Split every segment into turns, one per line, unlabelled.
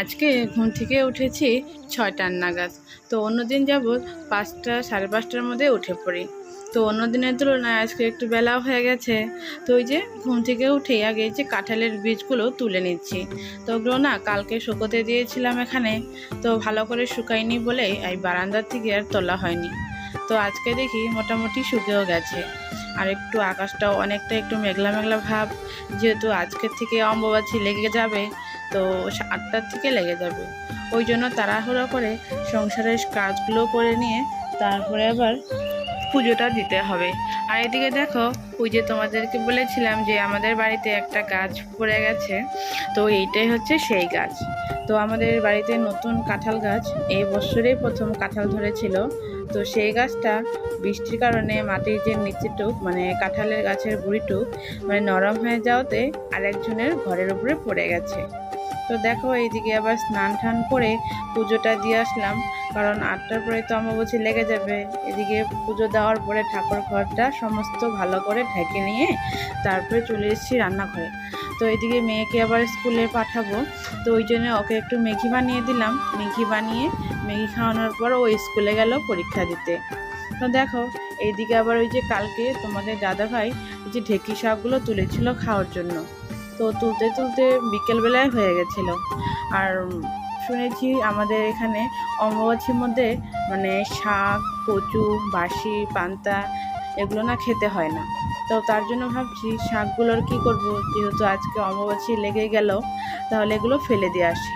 আজকে ঘুম থেকে উঠেছি ছয়টার নাগাদ। তো অন্যদিন যাবৎ পাঁচটা, সাড়ে পাঁচটার মধ্যে উঠে পড়ি। তো অন্য দিনের তুলনায় আজকে একটু বেলাও হয়ে গেছে। তো ওই যে ঘুম থেকে উঠেই আগে যে কাঁঠালের বীজগুলো তুলে নিচ্ছি। তো ওগুলো না কালকে শুকোতে দিয়েছিলাম এখানে। তো ভালো করে শুকায়নি বলে এই বারান্দার থেকে আর তোলা হয়নি। তো আজকে দেখি মোটামুটি শুকেও গেছে। আর একটু আকাশটাও অনেকটা একটু মেঘলা মেঘলা ভাব। যেহেতু আজকের থেকে অম্বুবাচী লেগে যাবে তো আটটার থেকে লেগে যাবে। ওই জন্য তাড়াহুড়ো করে সংসারের কাজগুলো করে নিয়ে তারপরে আবার পুজোটা দিতে হবে। আর এদিকে দেখো, ওই যে তোমাদেরকে বলেছিলাম যে আমাদের বাড়িতে একটা গাছ পড়ে গেছে, তো এইটাই হচ্ছে সেই গাছ। তো আমাদের বাড়িতে নতুন কাঁঠাল গাছ এই বছরেই প্রথম কাঁঠাল ধরেছিল। তো সেই গাছটা বৃষ্টির কারণে মাটির যে নিচেটুক মানে কাঁঠালের গাছের গুঁড়িটুক মানে নরম হয়ে যাওয়াতে আরেকজনের ঘরের উপরে পড়ে গেছে। তো দেখো, এইদিকে আবার স্নান টান করে পুজোটা দিয়ে আসলাম। কারণ আটটার পরে তো আমার অমাবস্যা লেগে যাবে। এদিকে পুজো দেওয়ার পরে ঠাকুর ঘরটা সমস্ত ভালো করে ঢেকে নিয়ে তারপরে চলে এসেছি রান্নাঘরে। তো এদিকে মেয়েকে আবার স্কুলে পাঠাবো। তো ওই জন্য ওকে একটু মেঘি বানিয়ে দিলাম। মেঘি বানিয়ে মেঘি খাওয়ানোর পর ও স্কুলে গেল পরীক্ষা দিতে। তো দেখো, এইদিকে আবার ওই যে কালকে তোমাদের দাদা ভাই ওই যে ঢেকি শাকগুলো তুলেছিল খাওয়ার জন্য। তো তুলতে তুলতে বিকেলবেলায় হয়ে গেছিল। আর শুনেছি আমাদের এখানে অম্বুবাচীর মধ্যে মানে শাক, কচু বাসি পান্তা এগুলো না খেতে হয় না। তো তার জন্য ভাবছি শাকগুলোর কি করব? যেহেতু আজকে অম্বুবাচী লেগে গেল, তাহলে এগুলো ফেলে দিয়ে আসি।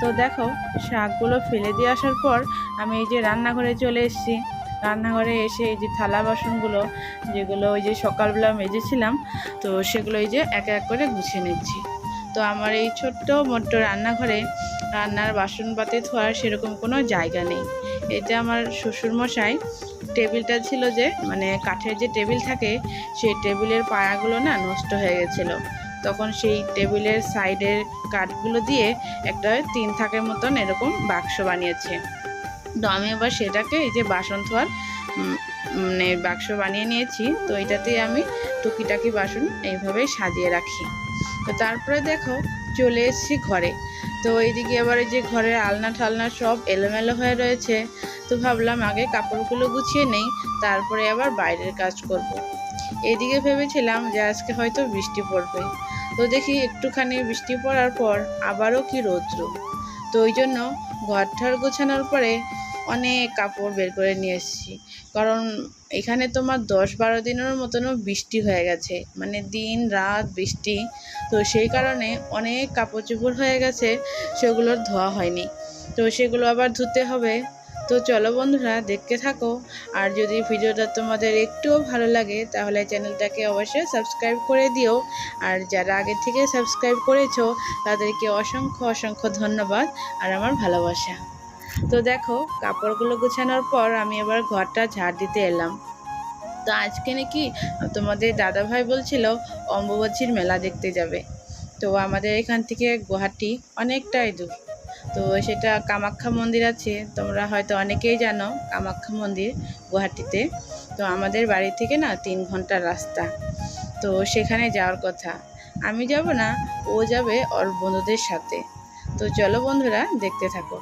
তো দেখো, শাকগুলো ফেলে দিয়ে আসার পর আমি এই যে রান্নাঘরে চলে এসেছি। রান্নাঘরে এসে এই যে থালা বাসনগুলো, যেগুলো ওই যে সকালবেলা মেজেছিলাম, তো সেগুলো এই যে এক এক করে গুছিয়ে নিচ্ছি। তো আমার এই ছোট্ট মোট্ট রান্নাঘরে রান্নার বাসনপাতি ধোয়ার সেরকম কোনো জায়গা নেই। এটা আমার শ্বশুরমশাই, টেবিলটা ছিল যে মানে কাঠের যে টেবিল থাকে, সেই টেবিলের পায়াগুলো না নষ্ট হয়ে গেছিল। তখন সেই টেবিলের সাইডের কাঠগুলো দিয়ে একটা তিন থাকের মতন এরকম বাক্স বানিয়েছে। তো আমি এবার সেটাকে এই যে বাসন ধোয়ার মানে বাক্স বানিয়ে নিয়েছি। তো এটাতে আমি টুকিটাকি বাসন এইভাবেই সাজিয়ে রাখি। তো তারপরে দেখো, চলে এসেছি ঘরে। তো এইদিকে আবার এই যে ঘরের আলনা ঠালনা সব এলোমেলো হয়ে রয়েছে। তো ভাবলাম আগে কাপড়গুলো গুছিয়ে নেই, তারপরে আবার বাইরের কাজ করব। এদিকে ভেবেছিলাম যে আজকে হয়তো বৃষ্টি পড়বে। তো দেখি একটুখানি বৃষ্টি পড়ার পর আবারও কি রৌদ্র। তো ওই জন্য ঘর ঘরঠার গোছানোর পরে অনেক কাপড় বের করে নিয়ে এসেছি। কারণ এখানে তোমার দশ বারো দিনের মতনও বৃষ্টি হয়ে গেছে। মানে দিন, রাত বৃষ্টি। তো সেই কারণে অনেক কাপড় চোপড় হয়ে গেছে, সেগুলোর ধোয়া হয়নি। তো সেগুলো আবার ধুতে হবে। তো চলো বন্ধুরা, দেখতে থাকো। আর যদি ভিডিওটা তোমাদের একটুও ভালো লাগে, তাহলে চ্যানেলটাকে অবশ্যই সাবস্ক্রাইব করে দিও। আর যারা আগে থেকে সাবস্ক্রাইব করেছ, তাদেরকে অসংখ্য অসংখ্য ধন্যবাদ। আর আমার ভালোবাসা। তো দেখো, কাপড়গুলো গোছানোর পর আমি এবার ঘরটা ঝাড় দিতে এলাম। তো আজকে নাকি তোমাদের দাদা ভাই বলছিল, অম্বুবাচীর মেলা দেখতে যাবে। তো আমাদের এখান থেকে গুয়াহাটি অনেকটাই দূর। তো সেটা কামাখ্যা মন্দির আছে, তোমরা হয়তো অনেকেই জানো কামাখ্যা মন্দির গুয়াহাটিতে। তো আমাদের বাড়ি থেকে না তিন ঘণ্টার রাস্তা। তো সেখানে যাওয়ার কথা। আমি যাব না, ও যাবে ওর বন্ধুদের সাথে। তো চলো বন্ধুরা, দেখতে থাকো।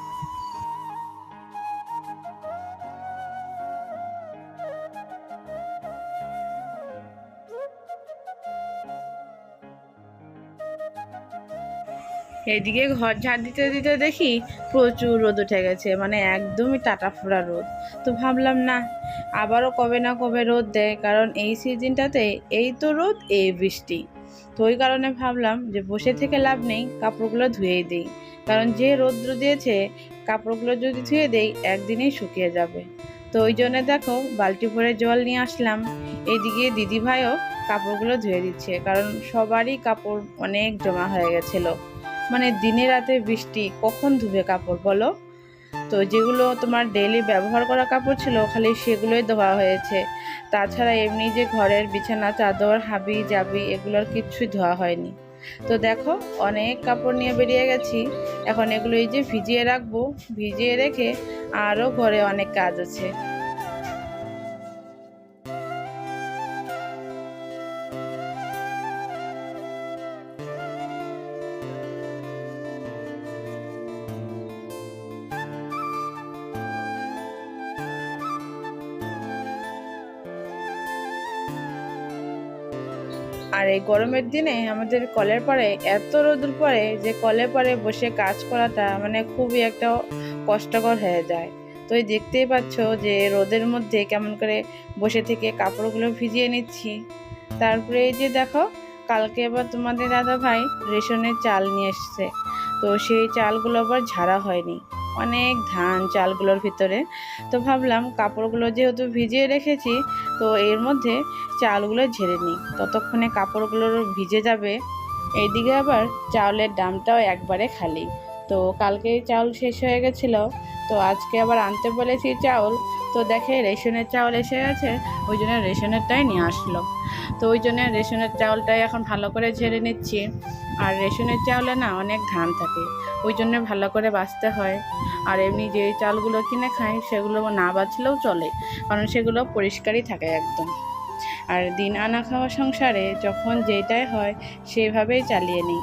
এদিকে ঘর ঝাড় দিতে দিতে দেখি প্রচুর রোদ উঠে গেছে মানে একদমই টাটা ফোড়া রোদ। তো ভাবলাম, না, আবারও কবে না কবে রোদ দেয়, কারণ এই সিজনটাতে এই তো রোদ, এই বৃষ্টি। তো ওই কারণে ভাবলাম যে বসে থেকে লাভ নেই, কাপড়গুলো ধুয়েই দিই। কারণ যে রৌদ্র দিয়েছে, কাপড়গুলো যদি ধুয়ে দেই, একদিনেই শুকিয়ে যাবে। তো ওই জন্য দেখো, বালতি ভরে জল নিয়ে আসলাম। এদিকে দিদিভাইও কাপড়গুলো ধুয়ে দিচ্ছে, কারণ সবারই কাপড় অনেক জমা হয়ে গেছিল। মানে দিনে রাতে বৃষ্টি কখন ধুবে কাপড় বলো? তো যেগুলো তোমার ডেলি ব্যবহার করা কাপড় ছিল, খালি সেগুলোই ধোয়া হয়েছে। তাছাড়া এমনি যে ঘরের বিছানা, চাদর, হাবি জাবি, এগুলোর কিচ্ছুই ধোয়া হয়নি। তো দেখো, অনেক কাপড় নিয়ে বেরিয়ে গেছি। এখন এগুলো এই যে ভিজিয়ে রাখব, ভিজিয়ে রেখে আরও ঘরে অনেক কাজ আছে। আর এই গরমের দিনে আমাদের কলের পাড়ে, এত রোদুর পরে যে কলের পাড়ে বসে কাজ করাটা মানে খুবই একটা কষ্টকর হয়ে যায়। তো এই দেখতেই পাচ্ছ যে রোদের মধ্যে কেমন করে বসে থেকে কাপড়গুলো ভিজিয়ে নিচ্ছি। তারপরে এই যে দেখো, কালকে আবার তোমাদের দাদা ভাই রেশনের চাল নিয়ে এসছে। তো সেই চালগুলো আবার ঝাড়া হয়নি। অনেক ধান চালগুলোর ভিতরে। তো ভাবলাম কাপড়গুলো যেহেতু ভিজিয়ে রেখেছি, তো এর মধ্যে চালগুলো ঝেড়ে নিই। ততক্ষণে কাপড়গুলো ভিজে যাবে। এইদিকে আবার চাউলের দামটাও একবারে খালি। তো কালকে চাউল শেষ হয়ে গেছিল, তো আজকে আবার আনতে বলেছি চাউল। তো দেখে রেশনের চাউল এসে গেছে, ওই জন্য রেশনেরটাই নিয়ে আসলো। তো ওই জন্য রেশনের চাউলটাই এখন ভালো করে ঝেড়ে নিচ্ছি। আর রেশনের চাউলে না অনেক ধান থাকে, ওই জন্য ভালো করে বাঁচতে হয়। আর এমনি যে চালগুলো কিনে খাই সেগুলো না বাঁচলেও চলে, কারণ সেগুলো পরিষ্কারই থাকে একদম। আর দিন আনা খাওয়া সংসারে যখন যেটাই হয়, সেভাবেই চালিয়ে নিই।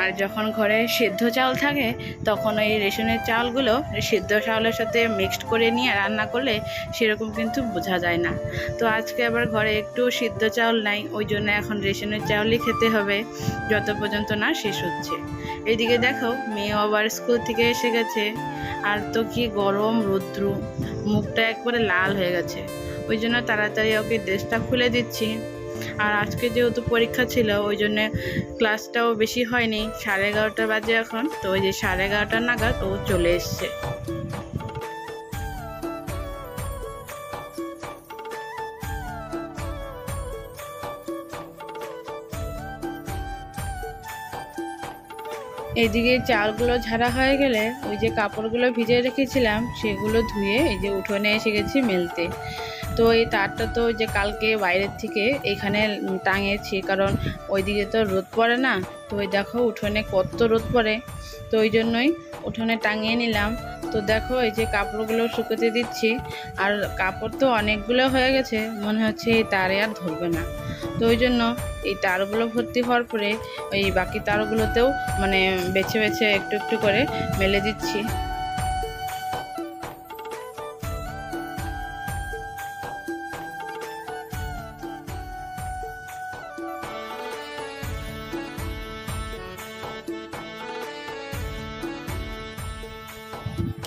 আর যখন ঘরে সিদ্ধ চাউল থাকে, তখন ওই রেশনের চাউলগুলো সিদ্ধ চাউলের সাথে মিক্সড করে নিয়ে রান্না করলে সেরকম কিন্তু বোঝা যায় না। তো আজকে আবার ঘরে একটু সিদ্ধ চাউল নাই, ওই জন্য এখন রেশনের চাউলই খেতে হবে, যত পর্যন্ত না শেষ হচ্ছে। এইদিকে দেখো, মেয়েও আবার স্কুল থেকে এসে গেছে। আর তো কি গরম, রৌদ্র, মুখটা একবারে লাল হয়ে গেছে। ওই জন্য তাড়াতাড়ি ওকে ড্রেসটা খুলে দিচ্ছি। আর আজকে যেহেতু পরীক্ষা ছিল, ওই জন্য ক্লাসটাও বেশি হয়নি। সাড়ে এগারোটা বাজে এখন, তো ওই যে সাড়ে এগারোটা নাগাদ ও চলে এসছে। এদিকে চালগুলো ঝাড়া হয়ে গেলে, ওই যে কাপড়গুলো ভিজে রেখেছিলাম, সেগুলো ধুয়ে এই যে উঠোনে এসে গেছি মেলতে। তো এই তারটা তো যে কালকে বাইরের থেকে এখানে টাঙিয়েছি, কারণ ওইদিকে তো রোদ পড়ে না। তো ওই দেখো উঠোনে কত রোদ পড়ে। তো ওই জন্যই উঠোনে টাঙিয়ে নিলাম। তো দেখো এই যে কাপড়গুলো শুকোতে দিচ্ছি, আর কাপড় তো অনেকগুলো হয়ে গেছে, মনে হচ্ছে এই তারে আর ধরবে না। তো ওই জন্য এই তারগুলো ভর্তি হওয়ার পরে ওই বাকি তারগুলোতেও মানে বেছে বেছে একটু একটু করে মেলে দিচ্ছি।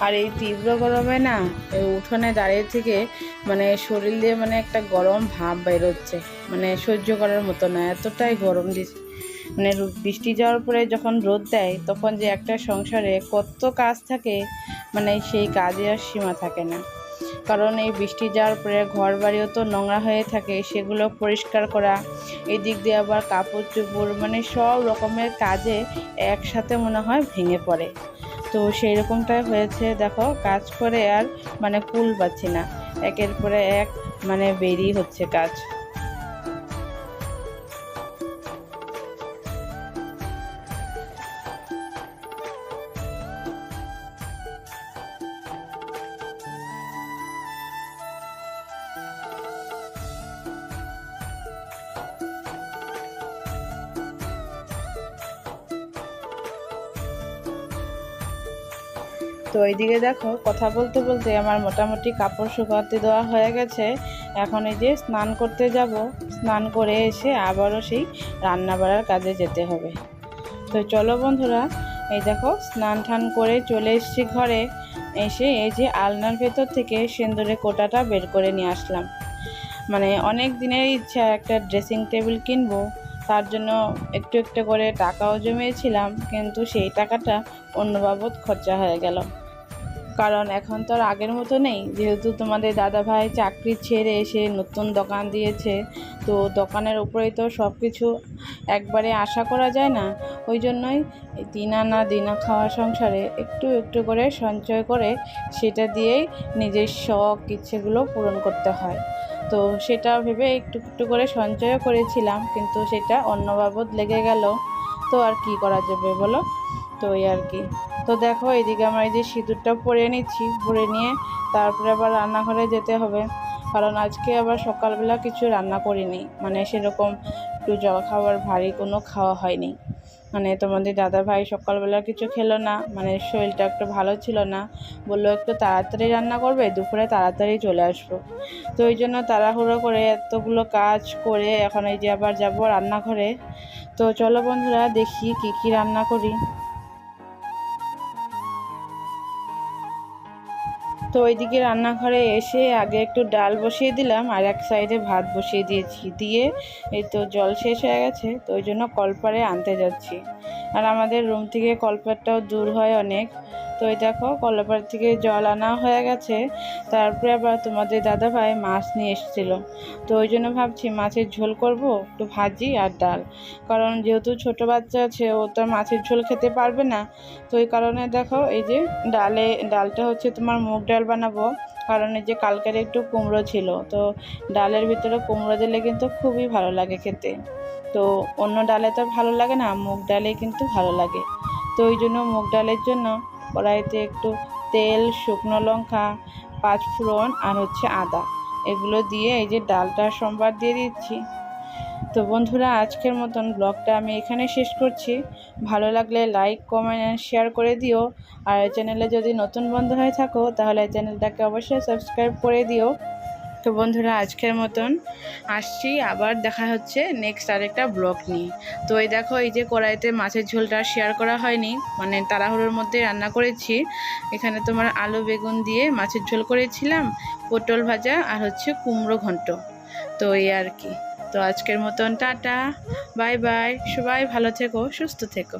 আর এই তীব্র গরমে না, এই উঠোনে দাঁড়িয়ে থেকে মানে শরীর দিয়ে মানে একটা গরম ভাব বেরোচ্ছে। মানে সহ্য করার মতো না, এতটাই গরম দিচ্ছে মানে বৃষ্টি যাওয়ার পরে যখন রোদ দেয়, তখন যে একটা সংসারে কত কাজ থাকে মানে সেই কাজে আর সীমা থাকে না। কারণ এই বৃষ্টি যাওয়ার পরে ঘর বাড়িও তো নোংরা হয়ে থাকে, সেগুলো পরিষ্কার করা, এদিক দিয়ে আবার কাপড় চোপড় মানে সব রকমের কাজে একসাথে মনে হয় ভেঙে পড়ে। তো সেই রকমটাই হয়েছে, দেখো, কাজ করে আর মানে কুল পাচ্ছি না। একের পরে এক মানে বেরিয়ে হচ্ছে কাজ। তো এইদিকে দেখো, কথা বলতে বলতে আমার মোটামুটি কাপড় শুকাতে দেওয়া হয়ে গেছে। এখন এই যে স্নান করতে যাব, স্নান করে এসে আবারও সেই রান্না বাড়ার কাজে যেতে হবে। তো চলো বন্ধুরা, এই দেখো স্নান টান করে চলে এসেছি ঘরে। এসে এই যে আলনার ভেতর থেকে সেন্দুরের কোটাটা বের করে নিয়ে আসলাম। মানে অনেক দিনের ইচ্ছা একটা ড্রেসিং টেবিল কিনবো, তার জন্য একটু একটু করে টাকাও জমিয়েছিলাম, কিন্তু সেই টাকাটা অন্য বাবদ খরচা হয়ে গেল। কারণ এখন তো আর আগের মতো নেই। যেহেতু তোমাদের দাদা ভাই চাকরি ছেড়ে এসে নতুন দোকান দিয়েছে, তো দোকানের উপরেই তো সব কিছু একবারে আশা করা যায় না। ওই জন্যই দিন আনা দিনা খাওয়া সংসারে একটু একটু করে সঞ্চয় করে সেটা দিয়েই নিজের শখ, ইচ্ছেগুলো পূরণ করতে হয়। তো সেটা ভেবে একটু একটু করে সঞ্চয়ও করেছিলাম, কিন্তু সেটা অন্য বাবদ লেগে গেল। তো আর কি করা যাবে বলো? তো এই আর কি। তো দেখো, এদিকে আমরা এই যে সিঁদুরটা পরে নিচ্ছি পরে নিয়ে তারপরে আবার রান্নাঘরে যেতে হবে। কারণ আজকে আবার সকালবেলা কিছু রান্না করিনি। মানে সেরকম একটু জল খাবার ভারী কোনো খাওয়া হয়নি। মানে তোমাদের দাদা ভাই সকালবেলা কিছু খেলো না মানে শরীরটা একটু ভালো ছিল না। বলল, একটু তাড়াতাড়ি রান্না করবে, দুপুরে তাড়াতাড়ি চলে আসব। তো ওই জন্য তাড়াহুড়ো করে এতগুলো কাজ করে এখন এই যে আবার যাব রান্নাঘরে। তো চলো বন্ধুরা, দেখি কি কি রান্না করি। তো ওইদিকে রান্নাঘরে এসে আগে একটু ডাল বসিয়ে দিলাম, আর এক সাইডে ভাত বসিয়ে দিয়েছি। দিয়ে এই তো জল শেষ হয়ে গেছে, তো ওই জন্য কলপারে আনতে যাচ্ছি। আর আমাদের রুম থেকে কলপারটাও দূর হয় অনেক। তো এই দেখো কলপার থেকে জল আনা হয়ে গেছে। তারপরে আবার তোমাদের দাদা ভাই মাছ নিয়ে এসেছিল। তো ওই জন্য ভাবছি মাছের ঝোল করব, একটু ভাজি আর ডাল। কারণ যেহেতু ছোট বাচ্চা আছে, ও তো মাছের ঝোল খেতে পারবে না। তো এই কারণে দেখো, এই যে ডালে, ডালটা হচ্ছে তোমার মুগ ডাল বানাবো। কারণ এই যে কালকের একটু কুমড়ো ছিল। তো ডালের ভিতরে কুমড়ো দিলে কিন্তু খুবই ভালো লাগে খেতে। তো অন্য ডালে তো ভালো লাগে না, মুগ ডালে কিন্তু ভালো লাগে। তো ওই জন্য মুগ ডালের জন্য কড়াইতে একটু তেল, শুকনো লঙ্কা পাঁচ ফোড়ন আর হচ্ছে আদা। এগুলো দিয়ে এই যে ডালটা সোমবার দিয়ে দিচ্ছি। তো বন্ধুরা, আজকের মতন ব্লগটা আমি এখানে শেষ করছি। ভালো লাগলে লাইক, কমেন্ট শেয়ার করে দিও। আর চ্যানেলে যদি নতুন বন্ধু হয়ে থাকো, তাহলে চ্যানেলটাকে অবশ্যই সাবস্ক্রাইব করে দিও। তো বন্ধুরা, আজকের মতন আসছি। আবার দেখা হচ্ছে নেক্সট আরেকটা ব্লগ নিয়ে। তো এই দেখো, এই যে কড়াইতে মাছের ঝোলটা শেয়ার করা হয়নি মানে তাড়াহুড়োর মধ্যে রান্না করেছি। এখানে তোমার আলু বেগুন দিয়ে মাছের ঝোল করেছিলাম, পটল ভাজা আর হচ্ছে কুমড়ো ঘন্ট। তো এই আর কি। তো আজকের মতন টাটা, বাই বাই, সবাই ভালো থেকো, সুস্থ থেকো।